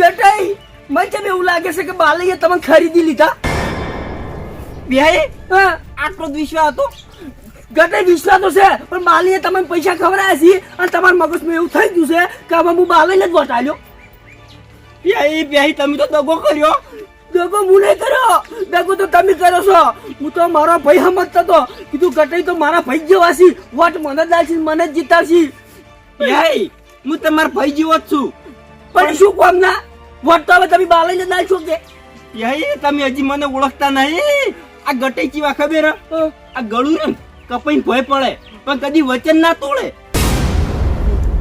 ગટાઈ મને કેમ એવું લાગે છે કે બાલીએ તમે ખરીદી લીધા. બિહાઈ હા આટલો જ વિશ્વાસ હતો. ગટાઈ વિશ્વાસ તો છે પણ બાલીએ તમને પૈસા ખવડાયા છે અને તમારા મગજમાં એવું થઈ ગયું છે કે હવે હું બાલીને જ વટાલ્યો. બિહાઈ બિહાઈ તમે તો દગો કર્યો. દગો હું નહીં કર્યો. દગો તો તમે કરો છો. હું તો મારો ભાઈ સમજતો હતો. કીધું ગટાઈ તો મારા ભાઈ જેવા છે વોટ મને જ દાલશી મને જ જીતાશી બિહાઈ હું તમારા ભાઈ જેવો જ છું. પણ શું કોમ ના? વોટ તો હવે તમે બાલીને જ દાલશો કે. બિહાઈ તમે હજી મને ઓળખતા નહીં. આ ગટે ચીવા ખબર. આ ગળું ને કપાઈને ભય પડે. પણ કદી વચન ના તોડે.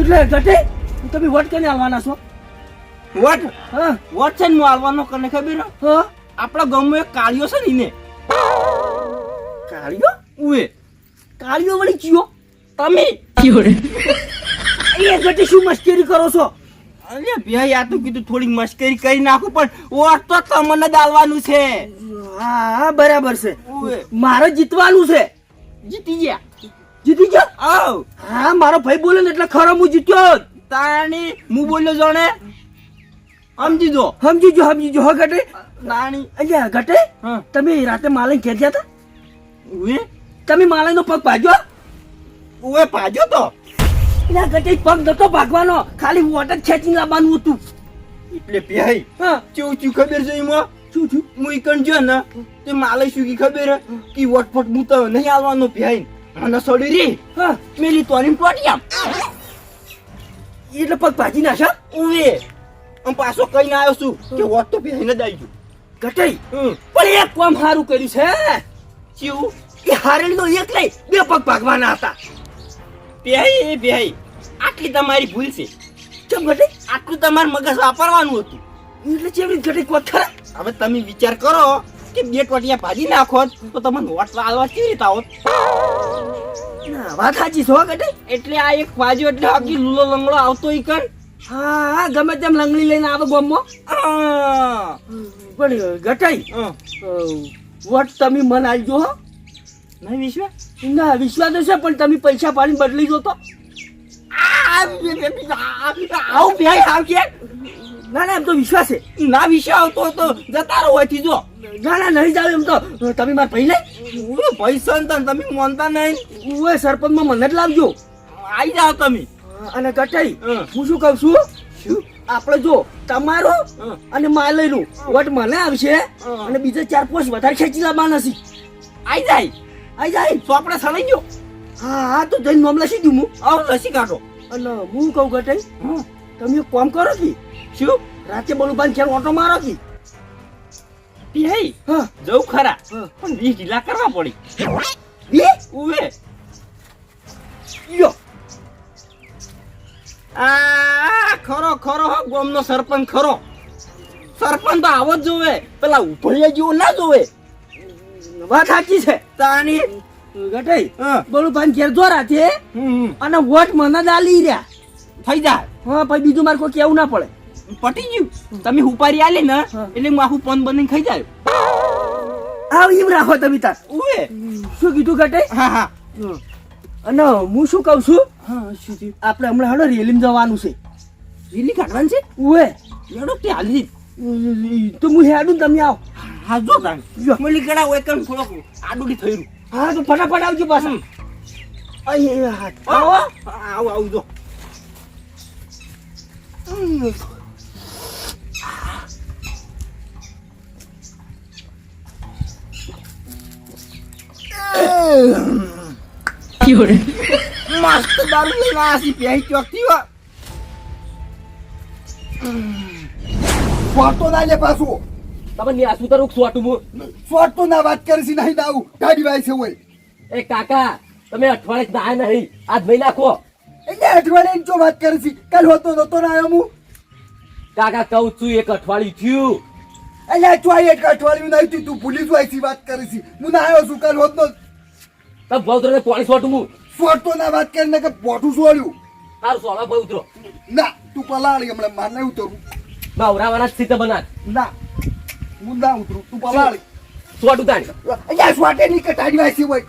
એટલે ગટે તમે વોટ કરીને આવવાના છો? વોટ? હા. વોટ છે ને હું આલવાનો કને ખબર હે? આપણા ગામમાં એક કાળિયો છે ને ઇને કાળિયો? ઉએ. કાળિયો વળી ચિયો તમે. એ ગટે શું મસ્કરી કરો છો? અરે ભાઈ આ તો કીધું થોડીક મશ્કરી કરી નાખું પણ વોટ તો તમને જ આલવાનું છે. હા બરાબર છે. મારે જીતવાનું છે. જીતી ગયા. જીતી ગયો? આવ. હા મારો ભાઈ બોલે ને એટલે ખરો હું જીત્યો. તાણી હું બોલ્યો જોણે? સમજી જો. સમજી જો સમજી જો ઘટે? તાણી. અલ્યા ઘટે? તમે રાતે માલઈ ઘેર ગયા હતા તમે માલઈ નો પગ ભાગ્યો? ઓએ પાજો તો. એટલે ગટે પગ નતો ભાગવાનો. ખાલી વોટર ખેંચી લાવવાનું હતું. એટલે ભાઈ હા. ચેવું ચેવું ખબર છે એમાં? શું છું હું ઈકણ જો ને તે માલે શું કી ખબર કે વટફટ હું તો નહીં આવવાનો ભાઈ મને સડી રી હા. મેલી તોરી આમ એટલે પગ ભાજી નાખ્યા ઓવે આમ પાછો કઈ ના આવ્યો છું કે વોટ તો ભાઈ ને જ આવી ગટે પણ એક કામ સારું કર્યું છે. ચેવું એ હારેલી તો એક લઈ બે પગ ભાગવાના હતા. ભાઈ બેહી આટલી તમારી ભૂલ છે. કેમ ઘટે? આટલું તમારું મગજ વાપરવાનું હતું. એટલે જેવી ઘટે કોત ખરા? હવે તમે વિચાર કરો કે બે ટોટિયા ભાજી નાખો તો તમને વોટ વાળવા કેવી રીતે આવો ના વાત સાચી છો ઘટે. એટલે આ એક બાજુ એટલે આખી લૂલો લંગડો આવતો ઈ હા હા ગમે તેમ લંગડી લઈને આવે બોમ્બો પણ ગટાઈ આ. વોટ તમે મન આલજો હો. નહીં વિશ્વાસ ના વિશ્વાસ તો છે પણ તમે પૈસા પાણી બદલી દો તો. આવું ભાઈ આવ કે ના ના એમ તો વિશ્વાસ છે. ના વિશ્વાસ આવતો તો જતા રહો હોયથી જો. ના ના નહીં જાવ એમ તો. તમે મારે ઉવે પૈસા ને તમે માનતા નહીં. ઓય સરપંચમાં મને જ લાવજો. આવી જાઓ તમે. અને કટાઈ હું. શું કહું છું? શું? આપણે જો તમારો. અને માલયનું વટ મને આવશે અને બીજા ચાર પોસ્ટ વધારે ખેંચી લાવવાના છે. આવી જાય. આઈ જાય ચોપડા સડાઈ ગયો. હા હા તો જઈને લસી દઉં હું. આવ લસી કાઢો. અને હું કહું ગટાઈ હં. તમે કોમ કરો કી. શું? રાતે બલુબાન ખેલ ઓટો મારો કી. ભાઈ જવું ખરા. પણ વીસ ઢીલા કરવા પડી. ઉવે. યો. આ ખરો ખરો હો ગોમનો સરપંચ ખરો. સરપંચ તો આવો જ જોવે. પેલા ઉભળિયા જેવો ના જોવે. વાત સાચી છે. તાણી ગટાઈ હં. બલુબાન ઘેર જો છે અને વોટ મને દાલી રહ્યા. થઈ જાય. હા પછી બીજું મારે કોઈ કેવું ના પડે. પટી ગયું. તમે ઉપારી આલી ને એટલે હું આખું પન બનીને ખાઈ જાય આવ એમ રાખો તમે તાર. ઉવે. શું કીધું ગટાઈ હા હા. અને હું શું કહું છું? આપણે હમણાં હડો રેલીમાં જવાનું છે. રેલી કાઢવાનું છે? ઉએ એડો કે હાલી તો હું હેડું તમે આવો. હા જો તાણ. જો. મળી ગળા હોય કેમ થોડોક આડુડી થયું હા તો ફટાફટ આવજો પાછા. અહીં હા. આવો. આવો આવજો. પાછું. તમે ની આસુ તરફ સોટું મુ ફોટો ના વાત કરીશ નહીં દાઉ ગાડી વાય છે હોય એ કાકા તમે અઠવાડિયે ના નહીં. આજ મહિના નાખો. એટલે અઠવાડિયે જો વાત કરીશ. કાલ હોતો નતો ના આવ્યો હું. કાકા કહું છું એક અઠવાડિયું થયું. એટલે અઠવાડિયે એક અઠવાડિયું નહીં થયું, તું ભૂલી જાય છે વાત કરીશ. હું ના આવ્યો છું કાલ હોતો તમે બહુ ને પાણી સોટું હું ફોટો ના વાત કરીને કે પોઠું સોળ્યું તારું સોળા બહુ ઉતરો ના તું પલાળી હમણાં માર નહીં ઉતરું. ના ઉરાવાના સ્થિત બનાત ના. હું ના ઉતરું તું પલાળી. સોટ ઉતારી. અહીંયા સ્વાટે ની કટાડી વાસી હોય.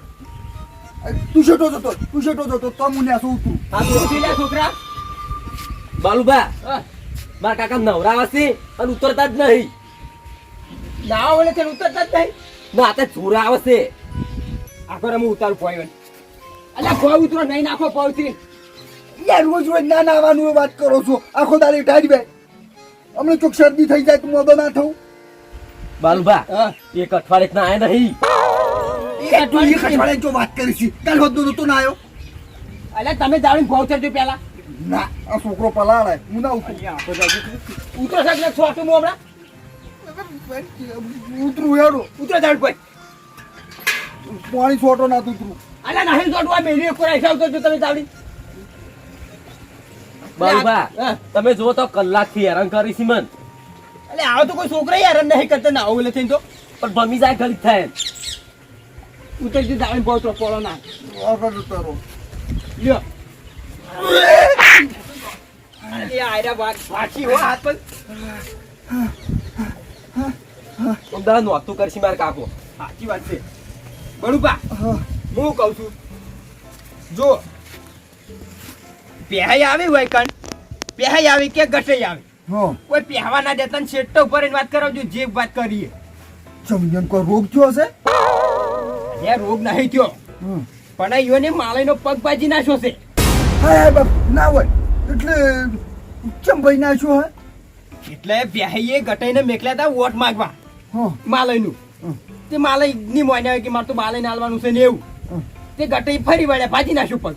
તું શેટો જતો તું? શેટો જતો તો? મુને શું તું હા તો ઉઠી લે છોકરા. બાલુબા મારા કાકા નવરા હશે અને ઉતરતા જ નહીં. ના ઓલે છે ઉતરતા જ નહીં? ના આ તો જોરા આવશે. આખો હું ઉતારું પોઈવન અલ્યા કોઈ ઉતરો નહીં નાખો પૌત્રી યાર રોજ રોજ ના નાવાનું વાત કરો છો. આખો દાડી ઢાડી બે. અમને ચોક શરદી થઈ જાય તો મોદો ના થવું. બાલુબા હા. એક અઠવાડિયે ના આયા નહીં એક અઠવાડિયે જો વાત કરી છે કાલ હોતો તો ના આવ્યો અલ્યા તમે જાણીને પહોંચજો પેલા ના આ છોકરો પલાળે. હું ના ઉતરું. ઉતરો સાહેબ ને છોટું હું હમણાં? ઉતરું હેડો. ઉતરો જાણ ભાઈ. પાણી છોટો ના ઉતરું. અલ્યા નહીં જોડવા મેલી કોઈ હિસાબ કરજો તમે જાણી બાલુબા હા. તમે જુઓ તો કલાકથી હેરાન કરી છે મન અલે આવો તો કોઈ છોકરા યાર નહીં કરતા ના ઓલે થઈને તો. પણ ભમી જાય ગલીત થાય. ઉતરજી બહુ તો પોળો ના. આગળ ઉતારો લ્યો. અરે આયરા પાછી હો હાથ પર. અમદાવાદ નોતું કરશી મારા કાકો. સાચી વાત છે. બળુપા હું કહું છું જો પેહાઈ આવી હોય કણ પેહાઈ આવી કે ગટઈ આવી? કોઈ પહેવા ના દેતા ને શેઠ ઉપર વાત કરાવજો જે વાત કરીએ. ચમજન કોઈ રોગ થયો હશે? એ રોગ નહીં થયો. પણ ઈયોને માળીનો પગ બાજી નાખ્યો છે. હા બાપ ના હોય. એટલે ચમ ભાઈ નાખ્યો હે? એટલે વ્યાહીએ ગટાઈને મેકલ્યા હતા વોટ માગવા. હા. માલયનું. તે માલયની મોન્યા કે મારે તો માલય નાલવાનું છે ને એવું. તે ગટાઈ ફરી વળ્યા ભાજી નાખ્યું પગ.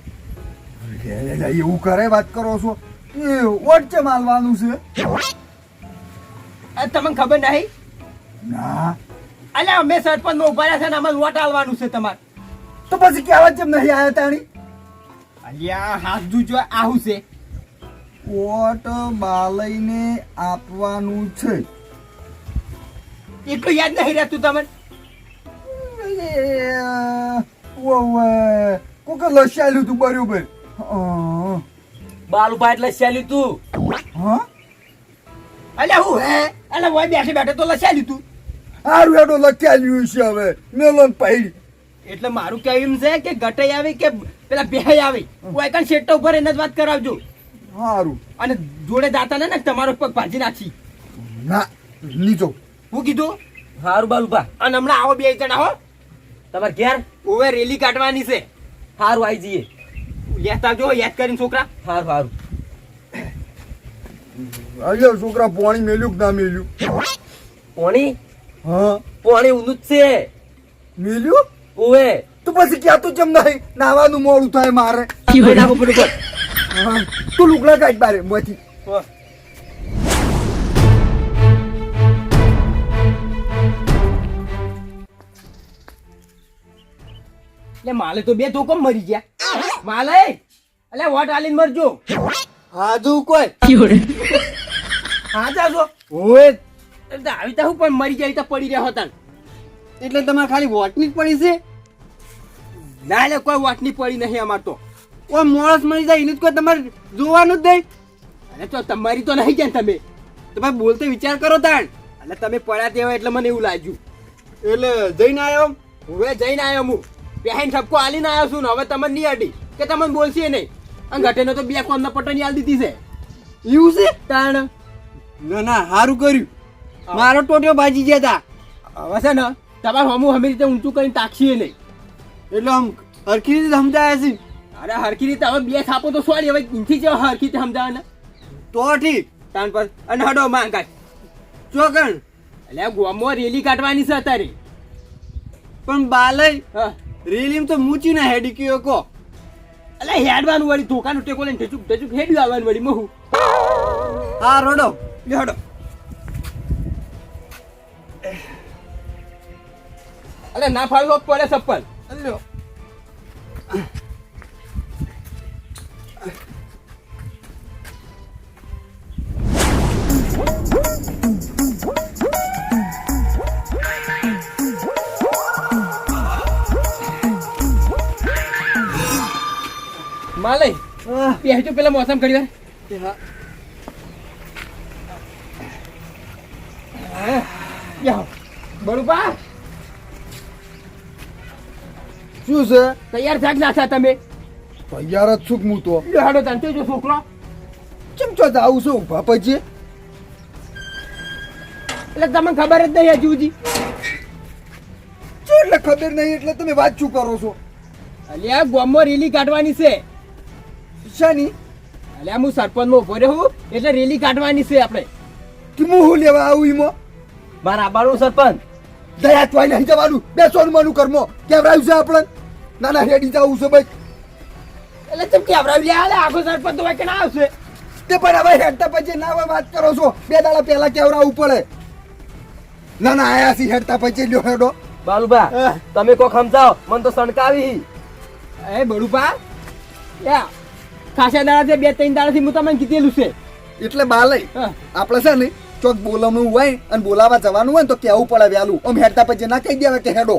એવું કરે વાત કરો છો. એ વોટ ચમ છે? તમને ખબર નહીં? ના. અલ્યા અમે સરપંચમાં ઊભા રહ્યા છે ને અમારે વોટ આલવાનું છે તમારે. તો પછી ક્યાં ચમ નહીં આવ્યા તાણી? અલ્યા હાથ જુજો આવું છે. વોટ બાલઈને આપવાનું છે. એટલું યાદ નહીં રહેતું તમને? કોકે લસ્યાલું તું બરોબર. હા બાલુબા એટલે શેલ્યું તું. હા? અલ્યા હું હે? અલ્યા હોય બેઠે બેઠે તો લસાઈ તું. હારું હેડો લખ્યાલ્યું છે હવે. મેલન પૈડી. એટલે મારું કહેવું છે કે ગટાઈ આવી કે પેલા બે આવી કોઈ કણ શેઠ ઉપર એને જ વાત કરાવજો. હારું. અને જોડે જાતા ને ને તમારો પગ ભાજી નાખી. ના લીધો. હું કીધું? હારું બાલુભા. અને હમણાં આવો બે જણા હો. તમારે ઘેર? ઓવે રેલી કાઢવાની છે. હારું આવી જઈએ. લેતા જો યાદ કરીને છોકરા. હારું હારું. આજે છોકરા પાણી મેલ્યું કે ના મેલ્યું? પોણી? હા. પાણી ઊંધું જ છે. મેલ્યું? ઓવે તો પછી ક્યાં તું ચમ નહીં નાવાનું મોડું થાય મારે? નાખો. હા. તું લુગડા કાઢ બારે માંથી. એટલે માલે તો બે ધોકમ મરી ગયા. માલે એટલે વોટ આલીને મરજો. હાજુ કોઈ? હા જાજો ઓય એટલે આવી તા હું પણ મરી જાય તો પડી રહ્યા હતા એટલે તમારે ખાલી વોટની જ પડી છે? ના એટલે કોઈ વોટની પડી નહીં અમાર તો. કોઈ માણસ મરી જાય એનું જ કોઈ તમારે જોવાનું જ નહીં? અરે તો તમારી તો નહીં ગયા તમે. તમે બોલતે વિચાર કરો તાણ. એટલે તમે પડ્યા તેવા એટલે મને એવું લાગ્યું. એટલે જઈને આવ્યો? હવે જઈને આવ્યો હું. પહેન ઠપકો આલીને આવ્યો છું ને હવે તમને નહીં અડી. કે તમને બોલશે નહીં. અને ઘટેને તો બે કોમના પટની આલ દીધી છે. એવું છે? તાણ? ના ના સારું કર્યું. મારો ટોટિયો ભાજી ગયા હતા હવે છે ને તમારે હમું હમી રીતે ઊંચું કરીને તાકશીએ નહીં. એટલે આમ હરખી રીતે સમજાયા છે. અરે હરખી રીતે હવે બે છાપો તો સોરી હવે ઇન્થી જેવા હરખી રીતે સમજાવવાના તો ઠીક. તાન પર અને હડો માંગ ચોકણ એટલે ગોમો રેલી કાઢવાની છે અત્યારે. પણ બાલય હા. રેલીમ તો મૂચી ના હેડી કયો કો. એટલે હેડવાનું વળી ધોકાનું ટેકો લઈને ઢચુક ઢચુક હેડ્યું આવવાનું વળી મહુ. હા રોડો. હડો. અલે ના ફાળવો પડે ચપ્પલ. માલે બેસજો પેલા મોસમ કરી વાર. બરોબર શું છે? તૈયાર થાક ના થા તમે. તૈયાર જ છું હું તો. હાડો તને જો છોકરો. ચમચો આવું છું? ઊભા પછી એટલે તમને ખબર જ નહીં હજુ સુધી. એટલે ખબર નહીં એટલે તમે વાત શું કરો છો? અલ્યા ગોમો રેલી કાઢવાની છે. શાની અલ્યા હું સરપંચમાં ઊભો રહ્યો એટલે રેલી કાઢવાની છે આપણે. કે હું હું લેવા આવું ઈમો મારા આબાનું સરપંચ. દયા તો નહીં જવાનું બેસવાનું માનું કર્મો. કેમ રહ્યું છે આપણે ના ના રેડી જવું છે ભાઈ. એટલે તમે કેવડાવી લે આલે આખો સરપંચ તો કે ના આવશે. તે પણ હવે હેડતા પછી ના હવે વાત કરો છો. બે દાડા પહેલા કેવડાવવું પડે. ના ના આયા સી હેડતા પછી લ્યો હેડો. બાલુબા હા. તમે કોક સમજાવો મને તો સણકાવી એ બડુપા યા. ખાસા દાડા બે ત્રણ દાડાથી હું તમને કીધેલું છે. એટલે બાલય હા. આપણે છે ને ચોક બોલવાનું હોય અને બોલાવા જવાનું હોય ને તો કેવું પડે વહેલું આમ હેડતા પછી ના કહી દેવા કે હેડો.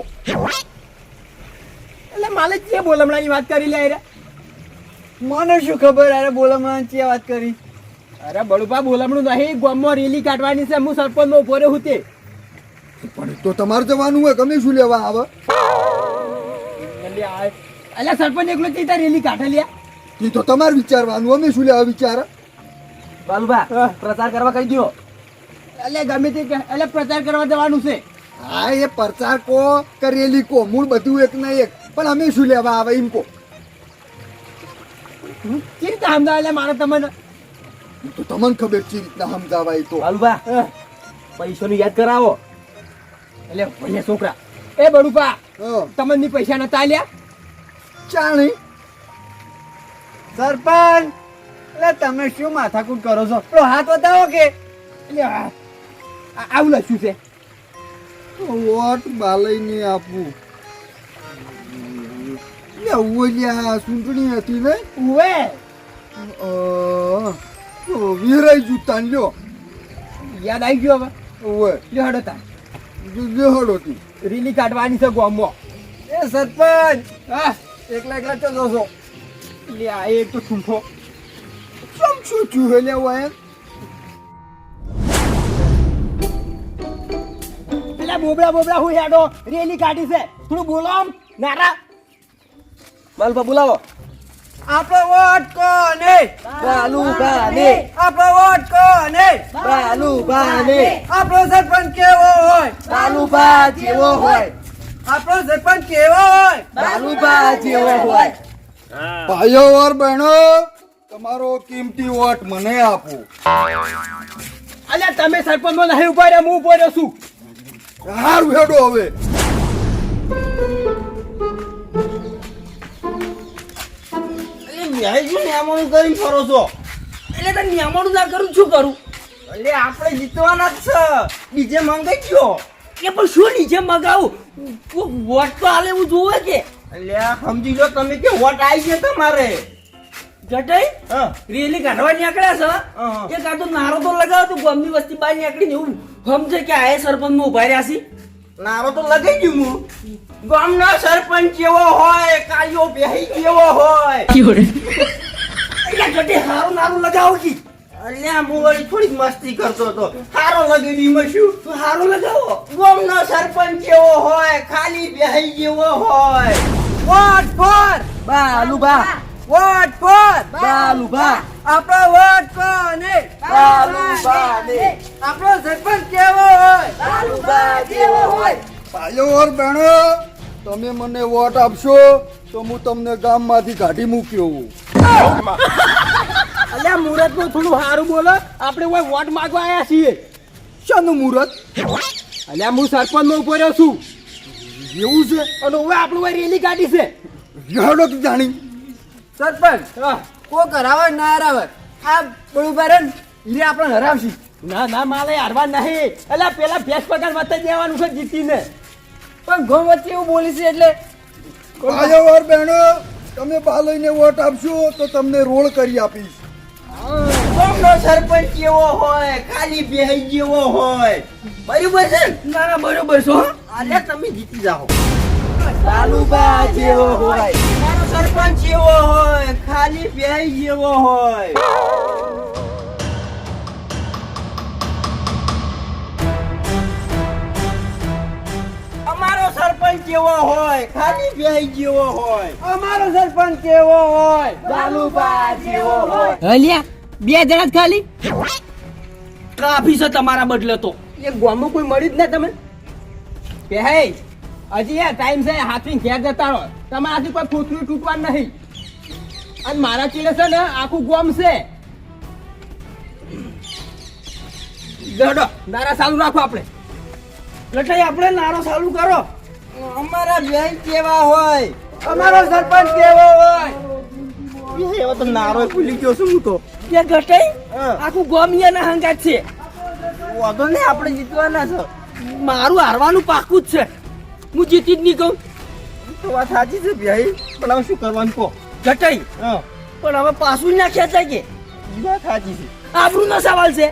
એટલે માલે જે બોલમણાની વાત કરી લે અરે મને શું ખબર અરે બોલાવવાનું ચે વાત કરી? અરે બળુપા બોલમણું નહીં ગોમમાં રેલી કાઢવાની છે હું સરપંચમાં ઊભો રહ્યો હું તે. પણ તો તમારે જવાનું હોય ગમે શું લેવા આવે? એટલે આ- અલ્યા સરપંચ એકલો ચીતા રેલી કાઢે લ્યા. એ તો તમારે વિચારવાનું અમે શું લેવા વિચાર? બાલુબા હા. પ્રચાર કરવા કહી દો એટલે ગમે તે એટલે પ્રચાર કરવા જવાનું છે. હા એ પ્રચાર કો કરેલી કો મૂળ બધું એક ના એક. પણ અમે શું લેવા આવે એમ કો? કેવી રીતે સમજાવે? એટલે મારે તમને તો તમને ખબર છે રીતના સમજાવાય તો. બાલુભા. પૈસાનું યાદ કરાવો. એટલે ભલે છોકરા. એ બડુપા તમને પૈસા નતા આલ્યા? ચાણી. સરપંચ! એટલે તમે શું માથાકૂટ કરો છો? પેલો હાથ બતાવો કે? આવું લખ્યું છે? વોટ બાલઈને આપવું ચૂંટણી હતી ને? ઉવે? અ, તો વિહરાઈ જૂતા લ્યો. યાદ આવી ગયો હવે? ઉવે. લ્યો હડો તી. રીલી કાઢવાની છે ગોમો. એ સરપંચ! હા એકલા એકલા ચલો છો. લે આ એક તો ઠૂંઠો ચમ શું થયું હે લેવા એમ? પેલા બોબડા બોબડા હું હેડો? રેલી કાઢી છે. થોડું બોલો આમ નારા. બાલુબા બોલાવો. આપણો વોટ કોને? બાલુબાને આપણો વોટ કોને? બાલુબાને આપણો સરપંચ કેવો હોય? બાલુબા જેવો હોય. આપણો સરપંચ કેવો હોય? બાલુબા જેવો હોય. ભાઈઓ ઓર બહેનો તમારો કિંમતી વોટ મને આપો. અલ્યા તમે સરપંચમાં નહીં ઊભા રહ્યા હું ઊભો રહ્યો છું. હારું હેડો હવે. કરીને ફરો છો. એટલે તો નિયામણું ના કરું શું કરું? એટલે આપણે જીતવાના જ છે. બીજે મંગાઈ ગયો. કે પણ શું નીચે મગાવું? વોટ તો હાલે એવું જોવે કે? એટલે સમજી લો તમે કે વોટ આવી ગયો તમારે. જટાઈ હા. રેલી કાઢવા નીકળ્યા છે? નારો તો લગાવો તો ગામની વસ્તી બહાર નીકળીને એવું સમજે કે આ સરપંચમાં ઊભા રહ્યા છે? નારો તો લગાઈ ગયું હું. ગામનો સરપંચ કેવો હોય કાળિયો બેહી કેવો હોય એટલે જટે હારું નારું લગાવો કી. અલ્યા હું વળી થોડીક મસ્તી કરતો હતો. સારો લગાવી માં શું? તો હારું લગાવો. ગામનો સરપંચ કેવો હોય ખાલી બેહી જેવો હોય. Vote for Baluba vote for Baluba આપણો વોટ કોને બાલુબાને આપણો સરપંચ કેવો હોય બાલુબા જેવો હોય ભાઈઓ ઓર બહેનો તમે મને વોટ આપશો તો હું તમને ગામમાંથી કાઢી મૂક્યો અલ્યા મુહૂર્તમાં થોડું સારું બોલો. આપણે કોઈ વોટ માગવા આવ્યા છીએ. શાનું મુહૂર્ત અલ્યા હું સરપંચમાં ઊભો રહ્યો છું. એવું છે? અને હવે આપણું કોઈ રેલી કાઢી છે. હેડો તું જાણી. સરપંચ કો કરાવે ના હરાવે? આ બળું ને હીરે આપણે હરાવશી. ના ના માલે હારવા નહીં. એટલે પેલા ભેસ પગાર વચ્ચે દેવાનું છે જીતીને. પણ ગો વચ્ચે એવું બોલી છે એટલે ભાઈઓ ઓર બહેનો તમે બાલઈને વોટ આપશો તો તમને રોલ કરી આપીશ. ગામનો સરપંચ કેવો હોય ખાલી બેહી જેવો હોય. બરોબર છે ના? ના બરોબર છો અલ્યા તમે જીતી જાઓ. લાલુબા જેવો હોય મારો સરપંચ કેવો હોય ખાલી બેહી જેવો હોય. અમારો સરપંચ કેવો હોય ખાલી બેહી જેવો હોય. અમારો સરપંચ કેવો હોય? બાલુબા જેવો હોય. બે જણા જ ખાલી? કાફી છે તમારા બદલે તો. એ ગામમાં કોઈ મળી જ ના તમે? કે હે હજી યાર ટાઈમ છે હાથી ઘેર જતા રહો. તમારાથી કોઈ ફૂટરું તૂટવાનું નહીં. અને મારા ચીડે છે ને આખું ગોમ છે. દડો નારા ચાલુ રાખો આપણે. લટાઈ આપણે નારો ચાલુ કરો. અમારા બેહી કેવા હોય? અમારો સરપંચ કેવો હોય? એવો તો નારો ભૂલી ગયો છું હું તો. કે ઘટાઈ. આખું ના હંગાત છે. વાંધો નહીં આપણે જીતવાના છે. મારું હારવાનું પાકું જ છે. હું જીતી જ નહીં કહું. તો વાત સાચી છે ભાઈ પણ હવે શું કરવાનું કહો? ઘટાઈ હા. પણ હવે પાછું ના ખેંચાય કે? વાત સાચી છે. આબરૂનો સવાલ છે.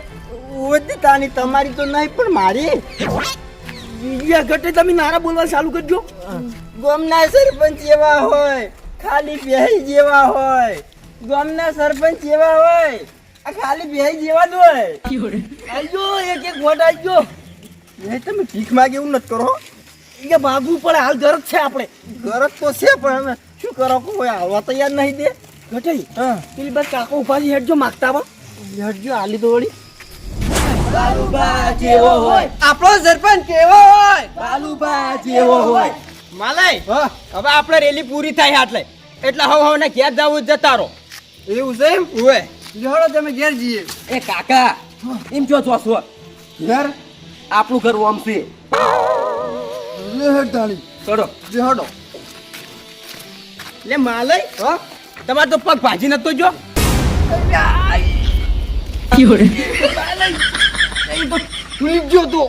ઓદી તાની તમારી તો નહીં પણ મારી. બીજા ઘટે તમે નારા બોલવા ચાલુ કરજો. ગામના સરપંચ એવા હોય ખાલી બેહી જેવા હોય. ગામના સરપંચ જેવા હોય આ ખાલી બેહી જેવા જ હોય. આવજો એક એક વોટ આવજો એ તમે ભીખ માગે એવું નથી કરો. કે ભાગવું પડે હાલ ગરજ છે આપણે. ગરજ તો છે પણ અમે શું કરો કોઈ આવવા તૈયાર નહીં દે ઘટાઈ હા. પેલી બસ કાકો ઉપાજી હેડજો માગતા પણ. હટજો આલી તો વળી. જેવો હોય. આપણો સરપંચ કેવો હોય? બાલુબા જેવો હોય. માલય હા. હવે આપણે રેલી પૂરી થાય આટલે. એટલે હવે હવે ઘેર જવું જ જતા રહો. એવું છે એમ? ઓય લેવડો તમે ઘેર જઈએ. એ કાકા એમ જો જો છો? ઘર? આપણું ઘર ઓમ છે. લે હેડ તાળી. ચડો. જે હડો. લે માલય હ? તમારે તો પગ ભાજી નતો જો. સુઈ ગયો તો.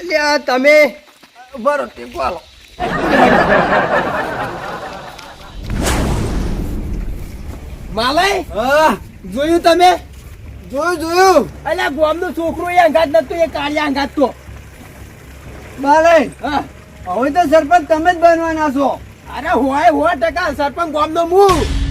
એટલે આ તમે. બરો તે પાલો માલય હા. જોયું તમે? જોયું જોયું. અલ્યા ગોમનો છોકરો એ અંગાત નતો એ કાળિયા અંગાત તો. હા. હવે તો સરપંચ તમે જ બનવાના છો. અરે હોય હોય ટકા. સરપંચ ગોમનો હું